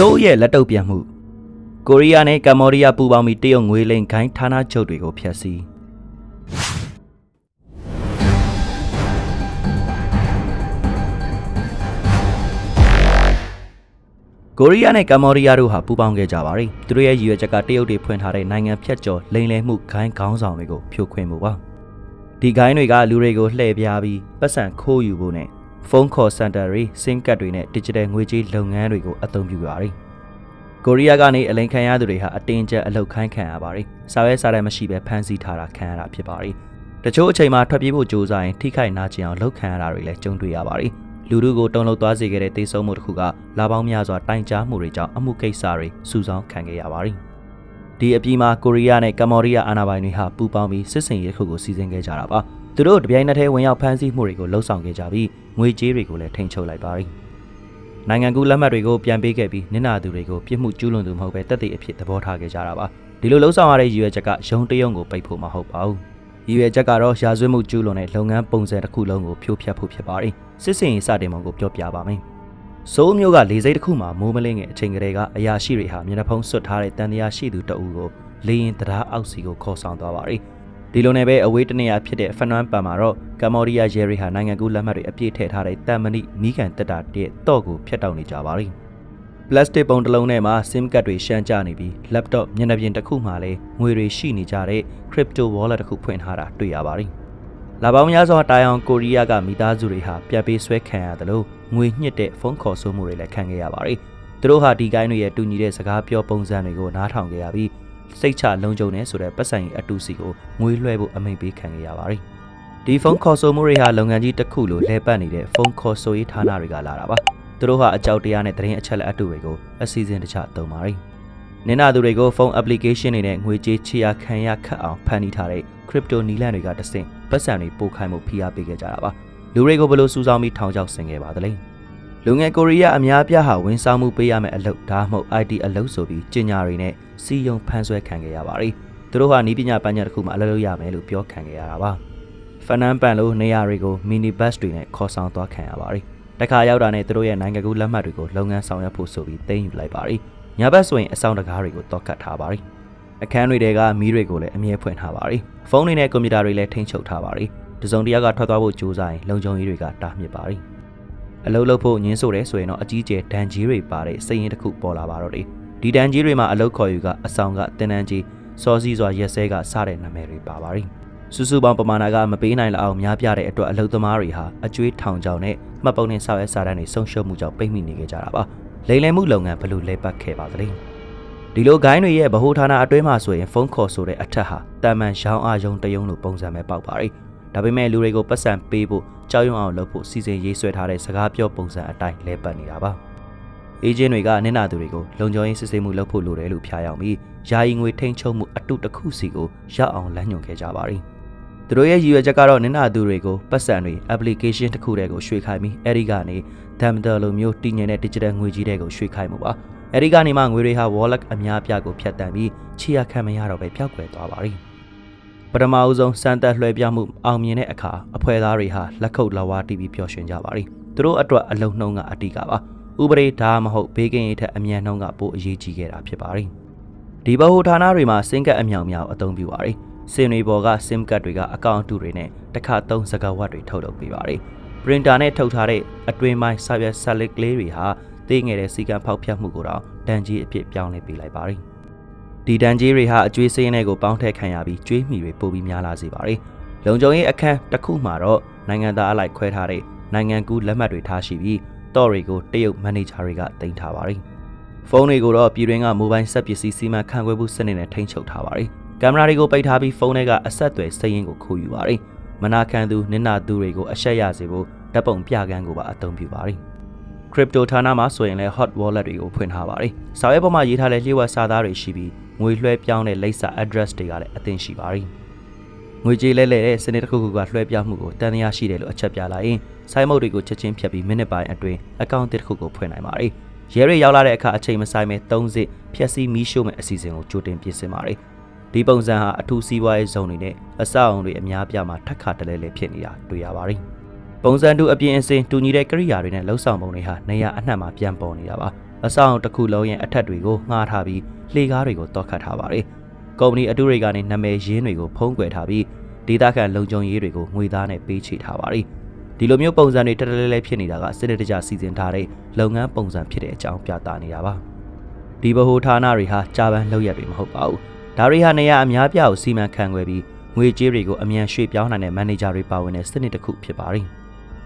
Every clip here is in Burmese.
စိုးရဲ့လက်တုပ်ပြန်မှုကိုရီးယားနဲ့ကမ္ဘောဒီးယားပူးပေါင်းပြီးတရုတ်ငွေလိမ်ခိုင်းဌာနချုပ်တွေကိုဖျက်ဆီးကိုရီးယားနဲ့ကမ္ဘောဒီးယားတို့ဟာပူးပေါင်းခဲ့ကြပါတယ်သူတို့ရဲ့ရည်ရွယ်ချက်ကတရုတ်တွေဖွင့်ထားတဲ့နိုင်ငံဖြတ်ကျော်လိမ်လည်မှုဂိုင်းခေါင်းဆောင်တွေကိုဖြိုခွင်းမှုပါဒီဂိုင်းတွေကလူတွေကိုလှည့်ပြားပြီးပတ်စံခိုးယူဖို့နဲ့ ဖုန်းခေါ်စင်တာတွေစင်ကတ်တွေနဲ့ digital ငွေကြေးလုပ်ငန်းတွေကိုအသုံးပြုပါတယ်ကိုရီးယားကနေအလိန်ခံရသူတွေဟာအတင်းကျပ်အလုတ်ခိုင်းခံရပါတယ်စာရဲစာရဲမရှိဘဲဖမ်းဆီးထားတာခံရတာဖြစ်ပါတယ်တချို့အချိန်မှာထွက်ပြေးဖို့ကြိုးစားရင်ထိခိုက်နာကျင်အောင်လှုပ်ခံရတာတွေလည်းကြုံတွေ့ရပါတယ်လူတို့ကိုတုံ့လောက်သွားစေခဲ့တဲ့တေဆုံးမှုတစ်ခုကလာပေါင်းများစွာတိုင်ကြားမှုတွေကြောင့်အမှုကိစ္စတွေစူးစောင်းခံခဲ့ရပါတယ်ဒီအပြီးမှာကိုရီးယားနဲ့ကမ္ဘောဒီးယားအာဏာပိုင်တွေဟာပူးပေါင်းပြီးစစ်စင်ရေးတစ်ခုကိုစီစဉ်ခဲ့ကြတာပါ သူတို့တပြိုင်နက်တည်းဝင်ရောက်ဖမ်းဆီးမှုတွေကိုလှုံ့ဆော်ခဲ့ကြပြီးငွေကြေးတွေကိုလည်းထိန်းချုပ်လိုက်ပါတယ်နိုင်ငံကူးလက်မှတ်တွေကိုပြန်ပေးခဲ့ပြီးနင်နာသူတွေကိုပြစ်မှုကျူးလွန်သူမဟုတ်ပဲတပ်တွေအဖြစ်သဘောထားခဲ့ကြတာပါဒီလိုလှုံ့ဆော်ရတဲ့ရည်ရွယ်ချက်ကရုံတရုံကိုပိတ်ဖို့မဟုတ်ပါဘူးရည်ရွယ်ချက်ကတော့ရာဇဝတ်မှုကျူးလွန်တဲ့လုပ်ငန်းပုံစံတစ်ခုလုံးကိုဖြိုးဖျက်ဖို့ဖြစ်ပါတယ်စစ်စင်ရေးစတင်ပုံကိုပြောပြပါမယ်စိုးမျိုးကလေစိတ်တစ်ခုမှာမိုးမလင်းငယ်အချိန်ကလေးကအရာရှိတွေဟာမျက်နှာဖုံးဆွတ်ထားတဲ့တန်တရားရှိသူတအူကိုလေရင်တရားအောက်စီကိုခေါ်ဆောင်သွားပါတယ် ဒီလိုနဲ့ပဲအဝေးတနေရာဖြစ်တဲ့ဖနွမ်ပန်မှာတော့ကမ္ဘောဒီးယားရဲတွေဟာနိုင်ငံကူးလက်မှတ်တွေအပြည့်ထည့်ထားတဲ့တန်မဏိမိကန်တက်တာတဲ့တော့ကိုဖျက်တောက်နေကြပါတယ်ပလတ်စတစ်ပုံတစ်လုံးထဲမှာ SIM ကတ်တွေရှမ်းကျနေပြီး laptop မျက်နှာပြင်တစ်ခုမှာလည်းငွေတွေရှိနေကြတဲ့ crypto wallet တစ်ခုဖွင့်ထားတာတွေ့ရပါတယ်။လာပေါင်းများစွာတိုင်အောင်ကိုရီးယားကမိသားစုတွေဟာပြတ်ပေးဆွဲခံရတယ်လို့ငွေညှစ်တဲ့ဖုန်းခေါ်ဆိုမှုတွေလည်းခံခဲ့ရပါတယ်။သူတို့ဟာဒီကိုင်းတွေရဲ့တူညီတဲ့စကားပြောပုံစံတွေကိုနားထောင်ခဲ့ရပြီး စိတ်ချလုံခြုံနေဆိုတဲ့ပတ်စံကြီးအတူစီကိုငွေလွှဲဖို့အမိန့်ပေးခံခဲ့ရပါတယ်။ဒီဖုန်းခေါ်ဆိုမှုတွေဟာလုပ်ငန်းကြီးတစ်ခုလိုလဲပတ်နေတဲ့ဖုန်းခေါ်ဆိုရေးဌာနတွေကလာတာပါ။သူတို့ဟာအကြောက်တရားနဲ့သတင်းအချက်လက်အတူတွေကိုအစီအစဉ်တခြားသုံးပါတယ်။နင်နာသူတွေကိုဖုန်း application တွေနဲ့ငွေကြေးချေရခံရခတ်အောင်ဖန်တီးထားတဲ့ crypto နီလန်တွေကတဆင့်ပတ်စံတွေပို့ခိုင်းမှုဖိအားပေးခဲ့ကြတာပါ။လူတွေကိုဘယ်လိုစူးစောင်းပြီးထောင်ချောက်ဆင်ခဲ့ပါသလဲ။ လူငယ်ကိုရီးယားအများပြားဟာဝန်ဆောင်မှုပေးရမယ့်အလုပ်ဒါမှမဟုတ် IT အလုပ်ဆိုပြီးကြေညာတွေနဲ့စီယုံဖန်ဆွဲခံခဲ့ရပါတယ်။သူတို့ဟာနီးပညာပညာတစ်ခုမှအလုပ်လုပ်ရမယ်လို့ပြောခံခဲ့ရတာပါ။ဖနန်ပန်လိုနေရာတွေကိုမီနီဘတ်တွေနဲ့ခေါ်ဆောင်သွားခံရပါတယ်။တခါရောက်တာနဲ့သူတို့ရဲ့နိုင်ငံကူးလက်မှတ်တွေကိုလုပ်ငန်းဆောင်ရွက်ဖို့ဆိုပြီးသိမ်းယူလိုက်ပါတယ်။ညဘက်ဆိုရင်အဆောင်တကားတွေကိုတောက်ကတ်ထားပါတယ်။အခန်းတွေထဲကမီးတွေကိုလည်းအမြဲဖွင့်ထားပါတယ်။ဖုန်းတွေနဲ့ကွန်ပျူတာတွေလည်းထိန်းချုပ်ထားပါတယ်။တစုံတစ်ယောက်ကထွက်သွားဖို့ကြိုးစားရင်လုံခြုံရေးတွေကတားမြစ်ပါတယ်။ အလုပ်လုပ်ဖို့ညင်းဆိုတယ်ဆိုရင်တော့အကြီးကျယ်ဒဏ်ကြီးတွေပါတဲ့စိတ်ရင်းတစ်ခုပေါ်လာပါတော့တယ်။ဒီဒဏ်ကြီးတွေမှာအလုပ်ခေါ်ယူကအဆောင်ကတင်တန်းကြီးစောစီးစွာရက်စဲကစတဲ့နာမည်တွေပါပါတယ်။စုစုပေါင်းပမာဏကမပေးနိုင်လောက်အောင်များပြတဲ့အတွက်အလုပ်သမားတွေဟာအကျွေးထောင်ချောင်နဲ့မှတ်ပုံနဲ့ဆောက်ရဲစာတမ်းတွေဆုံးရှုံးမှုကြောင့်ပိတ်မိနေကြကြတာပါ။လိမ်လည်မှုလုပ်ငန်းဘလို့လဲပတ်ခဲ့ပါသလဲ။ဒီလိုဂိုင်းတွေရဲ့ဗဟိုဌာနအတွင်းမှာဆိုရင်ဖုန်းခေါ်ဆိုတဲ့အထက်ဟာတာမန်ရောင်းအားယုံတယုံလိုပုံစံပဲပေါက်ပါတယ်။ ဒါပေမဲ့လူတွေကိုပတ်စံပေးဖို့ကြောက်ရွံ့အောင်လုပ်ဖို့စီစဉ်ရေးဆွဲထားတဲ့စကားပြောပုံစံအတိုင်းလဲပတ်နေတာပါ။အေဂျင့်တွေကနင့်နာသူတွေကိုလုံခြုံရေးစစ်ဆေးမှုလုပ်ဖို့လိုတယ်လို့ဖျားယောင်းပြီးယာယီငွေထိန်းချုပ်မှုအတုတစ်ခုစီကိုရောက်အောင်လမ်းညွှန်ခဲ့ကြပါတယ်။သူတို့ရဲ့ရည်ရွယ်ချက်ကတော့နင့်နာသူတွေကိုပတ်စံတွေ application တစ်ခုတည်းကိုရွှေ့ခိုင်းပြီးအဲဒီကနေ Damter လိုမျိုးတည်ငြိမ်တဲ့ digital ငွေကြီးတွေကိုရွှေ့ခိုင်းမှုပါ။အဲဒီကနေမှငွေတွေဟာ wallet အများပြားကိုဖြတ်တန်းပြီးချီရခံမရတော့ပဲပျောက်ကွယ်သွားပါပြီ။ ပထမအဦးဆုံးစမ်းသပ်လွှဲပြောင်းမှုအောင်မြင်တဲ့အခါအဖွဲသားတွေဟာလက်ခုပ်လက်ဝါးတီးပြီးပျော်ရွှင်ကြပါပြီ။သူတို့အတွက်အလုံနှုံးကအတိကပါ။ဥပဒေဒါမှမဟုတ်ဘေးကင်းရေးထက်အမြန်နှုံးကပိုအရေးကြီးခဲ့တာဖြစ်ပါတယ်။ဒီဘဟုဌာနတွေမှာစင်ကတ်အမြောင်မြောင်အသုံးပြုပါတယ်။စင်တွေပေါ်က SIM ကတ်တွေကအကောင့်အတုတွေနဲ့တစ်ခါသုံးစကားဝတ်တွေထုတ်လုပ်ပေးပါတယ်။ printer နဲ့ထုတ်ထားတဲ့အတွင်းပိုင်းစာရွက်ဆက်လစ်ကလေးတွေဟာသိငယ်တဲ့စီကံဖောက်ဖျက်မှုကိုတော့တန်ကြီးအဖြစ်ပြောင်းလဲပေးလိုက်ပါတယ်။ ဒီတန်ကြီးတွေဟာအကျွေးစင်းတွေကိုပေါင်းထည့်ခံရပြီးကျွေးမိတွေပိုပြီးများလာစေပါတယ်။လုံခြုံရေးအခန်းတစ်ခုမှာတော့နိုင်ငံသားအလိုက်ခွဲထားတဲ့နိုင်ငံကူးလက်မှတ်တွေထားရှိပြီးတော့တွေကိုတရုတ်မန်နေဂျာတွေကတင်ထားပါတယ်။ဖုန်းတွေကိုတော့ပြည်တွင်းကမိုဘိုင်းဆက်ပစ္စည်းစီမံခန့်ခွဲမှုစနစ်နဲ့ထိန်းချုပ်ထားပါတယ်။ကင်မရာတွေကိုပိတ်ထားပြီးဖုန်းတွေကအဆက်အသွယ်စရင်းကိုခိုးယူပါတယ်။မနာခံသူနင်နာသူတွေကိုအဆက်ရစေဖို့ဓာတ်ပုံပြကန်းကိုပါအသုံးပြုပါတယ်။ crypto ဌာနမှာဆိုရင်လည်း hot wallet တွေကိုဖွင့်ထားပါတယ်။စာရွက်ပေါ်မှာရေးထားတဲ့လျှို့ဝှက်စာသားတွေရှိပြီးငွေလွှဲပြောင်းတဲ့လိပ်စာ address တွေကလည်းအသင်ရှိပါတယ်။ငွေကြေးလဲလှယ်တဲ့စနစ်တစ်ခုခုကလွှဲပြောင်းမှုကိုတန်တရားရှိတယ်လို့အချက်ပြလာရင်ဆိုင်းမုတ်တွေကိုချက်ချင်းဖြတ်ပြီးမိနစ်ပိုင်းအတွင်းအကောင့်တစ်ခုကိုဖွင့်နိုင်ပါတယ်။ရဲတွေရောက်လာတဲ့အခါအချိန်မဆိုင်မဲ့၃စစ်ဖြက်စီးမီးရှို့မဲ့အစီအစဉ်ကိုကြိုတင်ပြင်ဆင်ပါတယ်။ဒီပုံစံဟာအထူးစီးပွားရေးဇုံတွေနဲ့အဆောက်အုံတွေအများပြားမှာထပ်ခါတလဲလဲဖြစ်နေတာတွေ့ရပါတယ်။ ပုံစံတူအပြင်အစင်တူညီတဲ့ကိရိယာတွေနဲ့လှုပ်ဆောင်ပုံတွေဟာနေရာအနှံ့မှာပြန်ပေါ်နေတာပါအဆောင်တစ်ခုလုံးရဲ့အထက်တွေကိုငှားထားပြီးလှေကားတွေကိုတောက်ခတ်ထားပါတယ်။ကုမ္ပဏီအတုတွေကနေနာမည်ရင်းတွေကိုဖုံးကွယ်ထားပြီးဒေသခံလုံခြုံရေးတွေကိုငွေသားနဲ့ပေးချေထားပါတယ်။ဒီလိုမျိုးပုံစံတွေတက်တက်လဲလဲဖြစ်နေတာကစစ်တပ်တကြစီစဉ်ထားတဲ့လုပ်ငန်းပုံစံဖြစ်တဲ့အကြောင်းပြသနေတာပါ။ဒီဗဟိုဌာနတွေဟာကြာပန်းလောက်ရတွေမဟုတ်ပါဘူး။ဒါတွေဟာနေရာအများပြားကိုစီမံခန့်ခွဲပြီးငွေကြေးတွေကိုအမြန်ရွှေ့ပြောင်းနိုင်တဲ့မန်နေဂျာတွေပါဝင်တဲ့စနစ်တစ်ခုဖြစ်ပါတယ်။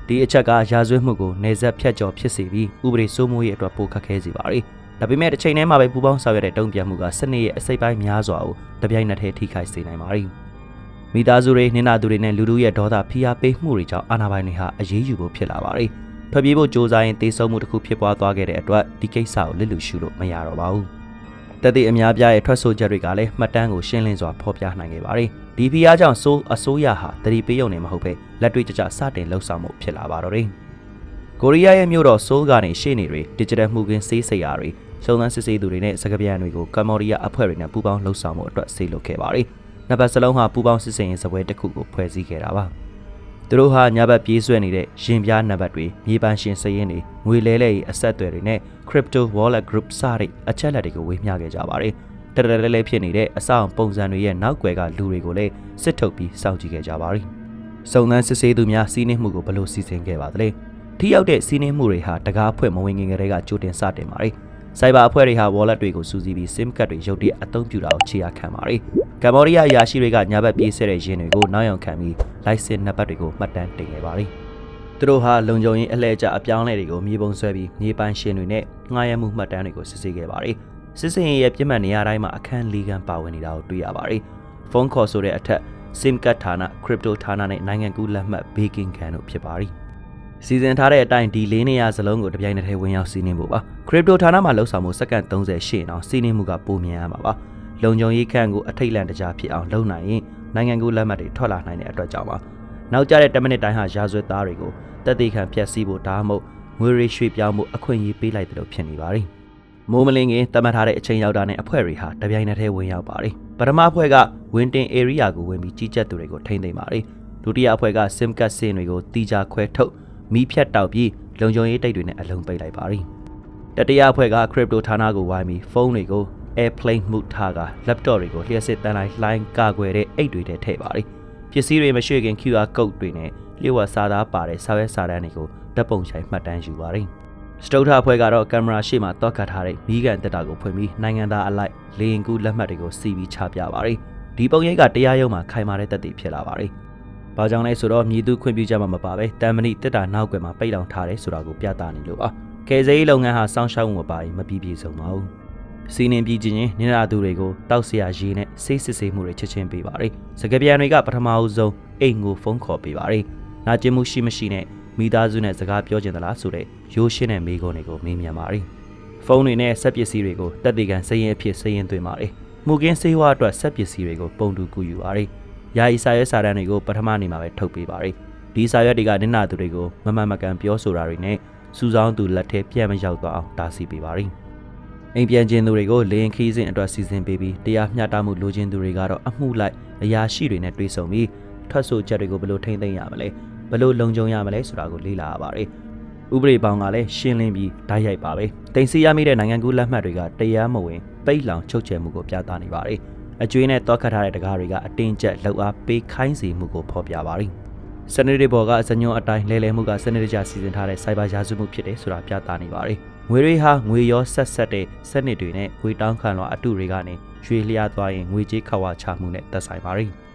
ဒီအချက်ကရာဇဝတ်မှုကိုနေဆက်ဖြတ်ကျော်ဖြစ်စေပြီးဥပဒေစိုးမိုးရေးအတွက်ပိုခက်ခဲစေပါတယ်။ဒါပေမဲ့တစ်ချိန်တည်းမှာပဲပူပေါင်းဆောင်ရွက်တဲ့တုံ့ပြန်မှုကစနစ်ရဲ့အစိပ်ပိုင်းများစွာကိုတပြိုင်နက်တည်းထိခိုက်စေနိုင်ပါတယ်။မိသားစုတွေနှင်းနာသူတွေနဲ့လူလူရဲ့ဒေါသဖိအားပေးမှုတွေကြောင့်အာဏာပိုင်တွေဟာအရေးယူဖို့ဖြစ်လာပါတယ်။ထွက်ပြေးဖို့ကြိုးစားရင်တေဆုံးမှုတစ်ခုဖြစ်ပွားသွားခဲ့တဲ့အတွက်ဒီကိစ္စကိုလစ်လူရှုလို့မရတော့ပါဘူး။တသက်အများပြားရဲ့ထွက်ဆိုချက်တွေကလည်းမှတ်တမ်းကိုရှင်းလင်းစွာဖော်ပြနိုင်ခဲ့ပါတယ်။ ဒီဖိအားကြောင့်ဆိုးအစိုးရဟာတတိပေးုံနေမဟုတ်ပဲလက်တွေ့ကျကျစတင်လှုပ်ဆောင်မှုဖြစ်လာပါတော့တယ်။ကိုရီးယားရဲ့မြို့တော်ဆိုးကနေရှေ့နေတွေ digital မှုကင်းစေးစရာတွေစုံစမ်းစစ်ဆေးသူတွေနဲ့စကားပြန်တွေကိုကမ္ဘောဒီးယားအဖွဲ့တွေနဲ့ပူးပေါင်းလှုပ်ဆောင်မှုအတွက်ဆေးလုပ်ခဲ့ပါတယ်။နှစ်ပတ်စလုံးဟာပူးပေါင်းစစ်ဆေးရေးစပွဲတစ်ခုကိုဖွဲ့စည်းခဲ့တာပါ။သူတို့ဟာညဘက်ပြေးဆွဲနေတဲ့ရင်ပြားနံပါတ်တွေမြေပန်းရှင်စရင်တွေငွေလဲလဲရေးအဆက်အသွယ်တွေနဲ့ crypto wallet group စတဲ့အချက်လက်တွေကိုဝေမျှခဲ့ကြပါတယ်။ တရလဲလဲဖြစ်နေတဲ့အဆောက်ပုံစံတွေရဲ့နောက်ွယ်ကလူတွေကိုလည်းစစ်ထုတ်ပြီးစောင့်ကြည့်ခဲ့ကြပါတယ်။စုံစမ်းစစ်ဆေးသူများစီးနှင်းမှုကိုဘယ်လိုစီစဉ်ခဲ့ပါသလဲ။ထိရောက်တဲ့စီးနှင်းမှုတွေဟာတကားဖွဲ့မဝင်ငင်ကလေးကကြိုတင်စတင်ပါတယ်။ cyber အဖွဲ့တွေဟာ wallet တွေကိုစူးစီးပြီး SIM card တွေရုပ်တရက်အသုံးပြုတာကိုခြေရာခံပါတယ်။ကမ္ဘောဒီးယားအရာရှိတွေကညာဘက်ပြေးဆဲတဲ့ရင်းတွေကိုနောက်ယောင်ခံပြီး license နံပါတ်တွေကိုမှတ်တမ်းတင်ခဲ့ပါတယ်။သူတို့ဟာလုံခြုံရေးအလှည့်ကျအပြောင်းအလဲတွေကိုမြေပုံဆွဲပြီးမြေပိုင်ရှင်တွေနဲ့ငှားရမ်းမှုမှတ်တမ်းတွေကိုစစ်ဆေးခဲ့ပါတယ်။ စစ်စင်ရေးရဲ့ပြစ်မှတ်နေရာတိုင်းမှာအခန်း၄ခန်းပါဝင်နေတာကိုတွေ့ရပါတယ်။ဖုန်းခေါ်ဆိုတဲ့အထက် SIM card ဌာန crypto ဌာနနဲ့နိုင်ငံကူးလက်မှတ် baking ခံတို့ဖြစ်ပါတယ်။စီစဉ်ထားတဲ့အတိုင်းဒီလေးနေရာစလုံးကိုတပြိုင်တည်းဝင်ရောက်စီးနှင်းဖို့ပါ။ crypto ဌာနမှာလှုပ်ဆောင်မှုစက္ကန့်30ရှင်းအောင်စီးနှင်းမှုကပိုမြန်ရမှာပါ။လုံခြုံရေးခန့်ကိုအထိတ်လန့်တကြားဖြစ်အောင်လုပ်နိုင်ရင်နိုင်ငံကူးလက်မှတ်တွေထွက်လာနိုင်တဲ့အတွက်ကြောင့်ပါ။နောက်ကျတဲ့10မိနစ်တိုင်းဟာရာဇဝတ်သားတွေကိုတက်သေးခံဖျက်ဆီးဖို့ဒါမှမဟုတ်ငွေရိရွှေ့ပြောင်းမှုအခွင့်အရေးပေးလိုက်တယ်လို့ဖြစ်နေပါတယ်။ မိုးမလင်းခင်တတ်မှတ်ထားတဲ့အချိန်ရောက်တာနဲ့အဖွဲ့တွေဟာတပြိုင်နက်တည်းဝင်ရောက်ပါတယ်။ပထမအဖွဲ့က Winton area ကိုဝင်ပြီးကြီးကြပ်သူတွေကိုထိန်းသိမ်းပါတယ်။ဒုတိယအဖွဲ့က SIM card စင်တွေကိုတီချာခွဲထုတ်မီးဖြတ်တောက်ပြီးလုံခြုံရေးတိတ်တွေနဲ့အလုံးပိတ်လိုက်ပါတယ်။တတိယအဖွဲ့က crypto ဌာနကိုဝိုင်းပြီးဖုန်းတွေကို airplane မှုထားက laptop တွေကိုလျှက်စစ်တန်းလိုက်လှိုင်းကာကွယ်တဲ့အိတ်တွေထဲထည့်ပါတယ်။ပစ္စည်းတွေမရှိခင် QR code တွေနဲ့လျှို့ဝှက်စာသားပါတဲ့စာရွက်စာတမ်းတွေကိုဓာတ်ပုံချိုင်မှတ်တမ်းယူပါတယ်။ စတုထအဖွဲ့ကတော့ကင်မရာရှေ့မှာတောက်ခတ်ထားတဲ့မိကန်တက်တာကိုဖွင့်ပြီးနိုင်ငံသားအလိုက်လေရင်ကူးလက်မှတ်တွေကိုစီးပြီးချပြပါတယ်။ဒီပုံရိပ်ကတရားရုံးမှာခိုင်မာတဲ့တက်တည်ဖြစ်လာပါတယ်။ဘာကြောင့်လဲဆိုတော့မြည်သူခွင့်ပြုချက်မှမပါပဲတမ်မဏိတက်တာနောက်ွယ်မှာပိတ်လောင်ထားတယ်ဆိုတာကိုပြသနေလို့ပါ။ကယ်ဆယ်ရေးလုပ်ငန်းဟာစောင့်ရှောက်မှုမပါရင်မပြီးပြည့်စုံပါဘူး။စီးနှင်းပြီးချင်းချင်းနင်နာသူတွေကိုတောက်ဆရာရေးနဲ့စိတ်စစ်ဆေးမှုတွေချက်ချင်းပေးပါတယ်။စကပြန်တွေကပထမအဆုံးအိမ်ကိုဖုန်းခေါ်ပေးပါတယ်။နာကျင်မှုရှိမရှိနဲ့ မိသားစုနဲ့စကားပြောချင်သလားဆိုတဲ့ရိုးရှင်းတဲ့မိကုံးတွေကိုမေးမြန်းပါတယ်။ဖုန်းတွေနဲ့ဆက်ပစ္စည်းတွေကိုတက်တေကန်စရင်အဖြစ်စရင်သွင်းပါတယ်။မှုကင်းစေးဝါအတွက်ဆက်ပစ္စည်းတွေကိုပုံတူကူယူပါတယ်။ယာယီစာရွက်စာတမ်းတွေကိုပထမနေ့မှာပဲထုတ်ပေးပါတယ်။ဒီစာရွက်တွေကနင့်နာသူတွေကိုမမှန်မကန်ပြောဆိုတာတွေနဲ့စူဆောင်းသူလက်ထဲပြန့်မရောက်သွားအောင်တားဆီးပေးပါတယ်။အိမ်ပြန်ခြင်းသူတွေကိုလေရင်ခီးစဉ်အတွက်စီစဉ်ပေးပြီးတရားမျှတမှုလိုချင်သူတွေကတော့အမှုလိုက်အရာရှိတွေနဲ့တွေ့ဆုံပြီးထွက်ဆိုချက်တွေကိုဘယ်လိုထိမ့်သိမ်းရမလဲ။ ဘယ်လိုလုံခြုံရမလဲဆိုတာကိုလေ့လာရပါတယ်။ဥပဒေပေါင်းကလည်းရှင်းလင်းပြီးဓာတ်ရိုက်ပါပဲ။တင်စီရမိတဲ့နိုင်ငံကူးလက်မှတ်တွေကတရားမဝင်ပိတ်လောင်ချုပ်ချယ်မှုကိုပြသနေပါတယ်။အကျွေးနဲ့တောက်ခတ်ထားတဲ့တကားတွေကအတင်းကျပ်လှုပ်အားပေးခိုင်းစေမှုကိုဖော်ပြပါတယ်။စနစ်တွေပေါ်ကစညွန်အတိုင်းလဲလှယ်မှုကစနစ်တကျစီစဉ်ထားတဲ့စိုက်ဘာရာဇဝမှုဖြစ်တယ်ဆိုတာပြသနေပါတယ်။ငွေတွေဟာငွေရောဆက်ဆက်တဲ့စနစ်တွေနဲ့ငွေတောင်းခံလွှာအတုတွေကနေရွှေလျားသွားရင်ငွေကြေးခဝါချမှုနဲ့သက်ဆိုင်ပါတယ်။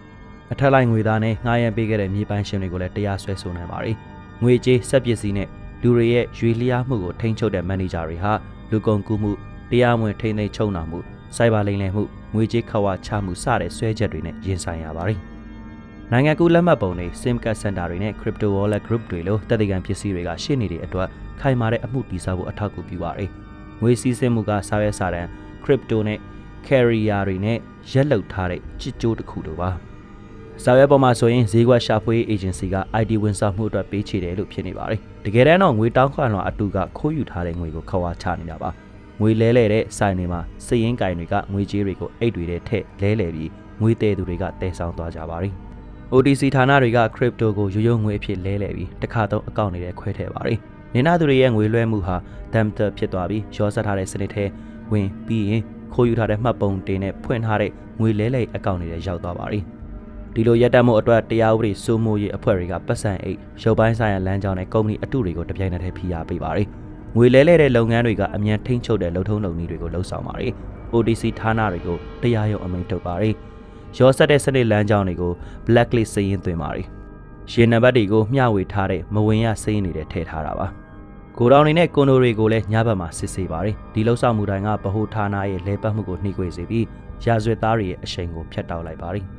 အထက်လိုက်ငွေသားနဲ့ငှားရမ်းပေးခဲ့တဲ့မြေပိုင်ရှင်တွေကိုလည်းတရားစွဲဆိုနိုင်ပါတယ်။ငွေကြေးစက်ပစ္စည်းနဲ့လူတွေရဲ့ရွေလျားမှုကိုထိန်းချုပ်တဲ့မန်နေဂျာတွေဟာလူကုန်ကူးမှုတရားမဝင်ထိန်းသိမ်းချုပ်နှောင်မှုစိုက်ဘာလိမ်လည်မှုငွေကြေးခဝါချမှုစတဲ့ဆွဲချက်တွေနဲ့ရင်ဆိုင်ရပါတယ်။နိုင်ငံကူးလက်မှတ်ပုံတွေ SIM card center တွေနဲ့ crypto wallet group တွေလိုတက်တဲ့ကံပစ္စည်းတွေကရှင်းနေတဲ့အတွက်ခိုင်မာတဲ့အမှုတည်ဆောက်ဖို့အထောက်အကူပြုပါတယ်။ငွေစည်းစိမ်မှုကစာရွက်စာတမ်း crypto နဲ့ carrier တွေနဲ့ရက်လုထားတဲ့ချစ်ကြိုးတစ်ခုလိုပါ။ စာရွက်ပေါ်မှာဆိုရင်ဈေးကွက်ရှာဖွေး agency က ID ဝန်ဆောင်မှုအတွက်ပေးချေတယ်လို့ဖြစ်နေပါတယ်။တကယ်တမ်းတော့ငွေတောင်းခွန်လွှာအတူကခိုးယူထားတဲ့ငွေကိုခေါ်ဝါချနေတာပါ။ငွေလဲလဲတဲ့ဆိုင်တွေမှာစည်ရင်းကင်တွေကငွေကြေးတွေကိုအိတ်တွေထဲထည့်လဲလဲပြီးငွေတဲသူတွေကတဲဆောင်သွားကြပါတယ်။ OTC ဌာနတွေက crypto ကိုရိုးရိုးငွေအဖြစ်လဲလဲပြီးတစ်ခါတော့အကောင့်တွေထဲခွဲထည့်ပါတယ်။နေနာသူတွေရဲ့ငွေလွှဲမှုဟာဒမ်တာဖြစ်သွားပြီးရောဆက်ထားတဲ့စနစ်ထဲဝင်ပြီးရင်ခိုးယူထားတဲ့မှတ်ပုံတင်နဲ့ဖွင့်ထားတဲ့ငွေလဲလှယ်အကောင့်တွေရောက်သွားပါပြီ ဒီလိုရက်တက်မှုအတွက်တရားဥပဒေစိုးမိုးရေးအဖွဲ့တွေကပတ်စံအိတ်ရုပ်ပိုင်းဆိုင်ရာလမ်းကြောင်းနဲ့ကုမ္ပဏီအတုတွေကိုတပြိုင်နက်တည်းဖိအားပေးပါတယ်ငွေလဲလှယ်တဲ့လုပ်ငန်းတွေကအမြန်ထိန်းချုပ်တဲ့လုံထုံးလုံနည်းတွေကိုလှုပ်ဆောင်ပါတယ် OTC ဌာနတွေကိုတရားရုံးအမိန့်ထုတ်ပါတယ်ရောဆက်တဲ့စနစ်လမ်းကြောင်းတွေကို blacklist စည်ရင်းသွင်းပါတယ်ရေနံပါတ်တွေကိုမျှဝေထားတဲ့မဝင်ရစိမ့်နေတဲ့ထည့်ထားတာပါကိုတောင်နေနဲ့ကွန်ဒိုတွေကိုလည်းညဘက်မှာစစ်ဆေးပါတယ်ဒီလှုပ်ဆောင်မှုတိုင်းကဗဟိုဌာနရဲ့လဲပတ်မှုကိုနှိကွေစေပြီးရာဇဝတ်သားတွေရဲ့အရှိန်ကိုဖျက်တောက်လိုက်ပါတယ်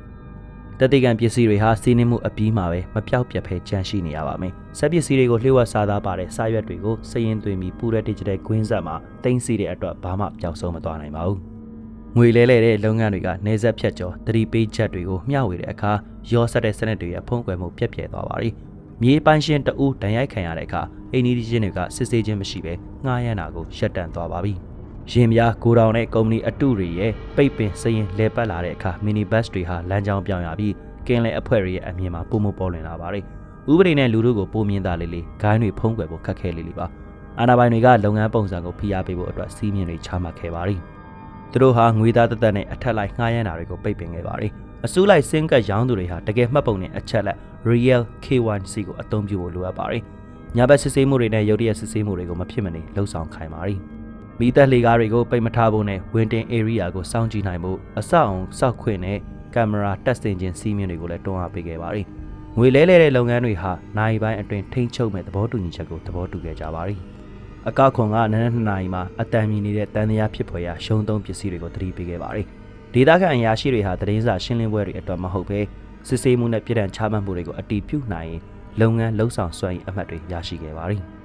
တတိကံပစ္စည်းတွေဟာစီးနှင်းမှုအပြီးမှာပဲမပြောက်ပြတ်ဖဲကြန့်ရှိနေရပါမယ်။ဆက်ပစ္စည်းတွေကိုလျှို့ဝှက်စားသားပါတဲ့စာရွက်တွေကိုစည်ရင်သွင်းပြီးပူတဲ့ digital ကွင်းဆက်မှာတင်စီတဲ့အတွက်ဘာမှပျောက်ဆုံးမသွားနိုင်ပါဘူး။ငွေလဲလဲတဲ့လုပ်ငန်းတွေကနေဆက်ဖြတ်ကျော်သတိပေးချက်တွေကိုမျှဝေတဲ့အခါရောဆက်တဲ့စနစ်တွေရဲ့ဖုံးကွယ်မှုပြက်ပြဲသွားပါပြီ။မြေပိုင်ရှင်တအူးတန်ရိုက်ခံရတဲ့အခါအိန္ဒိယချင်းတွေကစစ်ဆေးခြင်းမရှိဘဲငှားရမ်းတာကိုရပ်တန့်သွားပါပြီ။ ရင်များကိုတောင်နဲ့ကုမ္ပဏီအတုတွေရဲ့ပိတ်ပင်စရင်လဲပတ်လာတဲ့အခါမီနီဘတ်တွေဟာလမ်းကြောင်းပြောင်းရပြီးကင်းလဲအဖွဲ့တွေရဲ့အမြင်မှာပုံမပေါ်လွင်လာပါတယ်။ဥပဒေနဲ့လူတို့ကိုပုံမြင်တာလေးလေးဂိုင်းတွေဖုံးကွယ်ဖို့ခက်ခဲလေးလေးပါ။အာဏာပိုင်တွေကလုပ်ငန်းပုံစံကိုဖိအားပေးဖို့အတွက်စီးမြင်တွေချမှတ်ခဲ့ပါတယ်။သူတို့ဟာငွေသားသက်သက်နဲ့အထက်လိုက်ငှားရမ်းတာတွေကိုပိတ်ပင်ခဲ့ပါတယ်။အစိုးလိုက်စင်ကတ်ရောင်းသူတွေဟာတကယ်မှတ်ပုံနဲ့အချက်လက် Real K1C ကိုအသုံးပြုဖို့လိုအပ်ပါတယ်။ညာဘက်စစ်ဆေးမှုတွေနဲ့ရုပ်တရက်စစ်ဆေးမှုတွေကိုမဖြစ်မနေလှုံ့ဆော်ခိုင်းပါတယ်။ မိသက်လေကားတွေကိုပိတ်မထားဖို့နဲ့ Winton area ကိုစောင့်ကြည့်နိုင်ဖို့အဆောက်အုံစောက်ခွင့်နဲ့ကင်မရာတက်ဆင်ခြင်းစီးမြင်တွေကိုလည်းတွန်းအားပေးခဲ့ပါတယ်။ငွေလဲလဲတဲ့လုပ်ငန်းတွေဟာနိုင်ပိုင်းအတွင်းထိန်းချုပ်မဲ့သဘောတူညီချက်ကိုသဘောတူခဲ့ကြပါတယ်။အကောက်ခွန်ကနန်းနန်းနိုင်မှာအတန်မြင်နေတဲ့တန်တရားဖြစ်ဖွယ်ရာရှုံးသုံးပစ္စည်းတွေကိုသတိပေးခဲ့ပါတယ်။ဒေသခံအရာရှိတွေဟာသတင်းစာရှင်းလင်းပွဲတွေအတွက်မဟုတ်ဘဲစစ်ဆေးမှုနဲ့ပြည်ထန်ချမှတ်မှုတွေကိုအတီးပြုတ်နိုင်ရင်လုပ်ငန်းလှုပ်ဆောင်စွမ်းရည်အမှတ်တွေရရှိခဲ့ပါတယ်။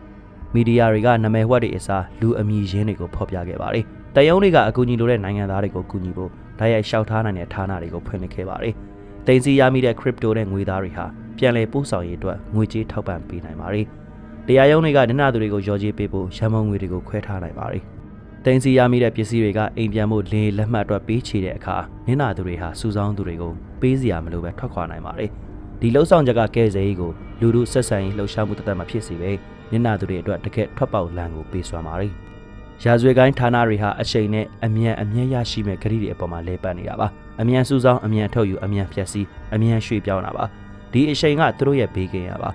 မီဒီယာတွေကနာမည်ဝက်တွေအစားလူအမည်ရင်းတွေကိုဖော်ပြခဲ့ပါတယ်။တယုံတွေကအကူအညီလိုတဲ့နိုင်ငံသားတွေကိုကူညီဖို့ဓာတ်ရိုက်လျှောက်ထားနိုင်တဲ့ဌာနတွေကိုဖွင့်လှစ်ခဲ့ပါတယ်။တင်စီရမိတဲ့ crypto နဲ့ငွေသားတွေဟာပြန်လည်ပို့ဆောင်ရေးအတွက်ငွေကြေးထောက်ပံ့ပေးနိုင်ပါတယ်။တရားရုံးတွေကနင်နာသူတွေကိုရော်ကြေးပေးဖို့ရန်မုံငွေတွေကိုခွဲထားနိုင်ပါတယ်။တင်စီရမိတဲ့ပစ္စည်းတွေကအိမ်ပြန်ဖို့လေလက်မှတ်အတွက်ပေးချေတဲ့အခါနင်နာသူတွေဟာစူဆောင်းသူတွေကိုပေးစရာမလိုပဲထွက်ခွာနိုင်ပါတယ်။ဒီလှုပ်ဆောင်ချက်ကကဲ့စေးကိုလူလူဆက်ဆံရေးလှုပ်ရှားမှုတသက်မှာဖြစ်စီပဲ နင်နာသူတွေအတွက်တကက်ထွက်ပေါက်လမ်းကိုပေးစွမ်းပါတယ်။ရာဇဝတ်ကိုင်းဌာနတွေဟာအချိန်နဲ့အမြန်အမြတ်ရရှိမဲ့ဂရိတွေအပေါ်မှာလဲပတ်နေတာပါအမြန်စူးစောင်းအမြန်ထုတ်ယူအမြန်ဖြက်စီးအမြန်ရွှေ့ပြောင်းတာပါဒီအချိန်ကသူတို့ရဲ့ဘေးကင်းရပါ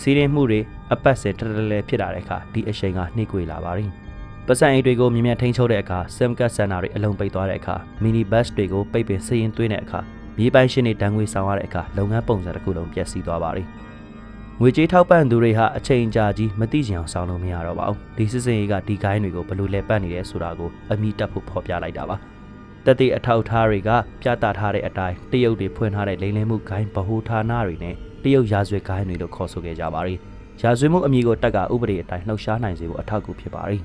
စီးရင်မှုတွေအပတ်စဉ်တရလဲဖြစ်လာတဲ့အခါဒီအချိန်ကနှိကွေလာပါပြီပတ်စံအိတ်တွေကိုမြင်မြန်ထိန်းချုပ်တဲ့အခါ SIM card စင်တာတွေအလုံးပိတ်သွားတဲ့အခါ mini bus တွေကိုပိတ်ပင်စည်ရင်သွင်းတဲ့အခါမြေပိုင်ရှင်တွေတန်ငွေဆောင်ရတဲ့အခါလုပ်ငန်းပုံစံတစ်ခုလုံးပျက်စီးသွားပါပြီငွေ ကြေးထောက်ပံ့သူတွေဟာအချိန်ကြာကြီးမသိချင်အောင်ဆောင်လို့မရတော့ပါဘူးဒီစစ်စင်ရေးကဒီဂိုင်းတွေကိုဘယ်လိုလဲပတ်နေလဲဆိုတာကိုအမိတက်ဖို့ဖော်ပြလိုက်တာပါတက်တဲ့အထောက်အထားတွေကပြသထားတဲ့အတိုင်းတရုတ်တွေဖွင့်ထားတဲ့လိမ်လည်မှုဂိုင်းဗဟိုဌာနတွေနဲ့တရုတ်ရာဇဝတ်ဂိုင်းတွေလို့ခေါ်ဆိုခဲ့ကြပါရီရာဇဝတ်မှုအမည်ကိုတက်ကဥပဒေအတိုင်းနှုတ်ရှားနိုင်စေဖို့အထောက်အကူဖြစ်ပါရီ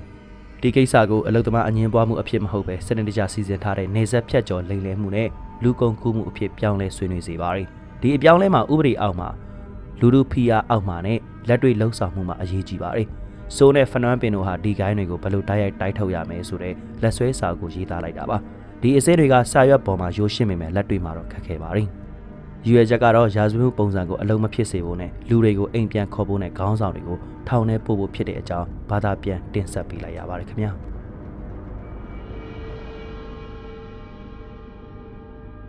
ဒီကိစ္စကိုအလုသမားအငင်းပွားမှုအဖြစ်မဟုတ်ပဲစနစ်တကျစီစဉ်ထားတဲ့နေဆက်ဖြတ်ကျော်လိမ်လည်မှုနဲ့လူကုန်ကူးမှုအဖြစ်ပြောင်းလဲဆွေးနွေးစေပါရီဒီအပြောင်းလဲမှာဥပဒေအောက်မှာ လူလူဖီယာအောက်မှာနဲ့လက်တွေ့လှုပ်ဆောင်မှုမှာအရေးကြီးပါတယ်။ဆိုးနဲ့ဖနွမ်းပင်တို့ဟာဒီဂိုင်းတွေကိုဘယ်လိုတိုက်ရိုက်တိုက်ထုတ်ရမယ်ဆိုတဲ့လက်ဆွဲစာကိုရေးသားလိုက်တာပါ။ဒီအစဲတွေကစာရွက်ပေါ်မှာရိုးရှင်းမိမယ်လက်တွေ့မှာတော့ခက်ခဲပါတယ်။ရွေချက်ကတော့ရာဇဝတ်မှုပုံစံကိုအလုံးမဖြစ်စေဖို့နဲ့လူတွေကိုအိမ်ပြန်ခေါ်ဖို့နဲ့ခေါင်းဆောင်တွေကိုထောင်ထဲပို့ဖို့ဖြစ်တဲ့အကြောင်းဘာသာပြန်တင်ဆက်ပေးလိုက်ရပါတယ်ခင်ဗျာ။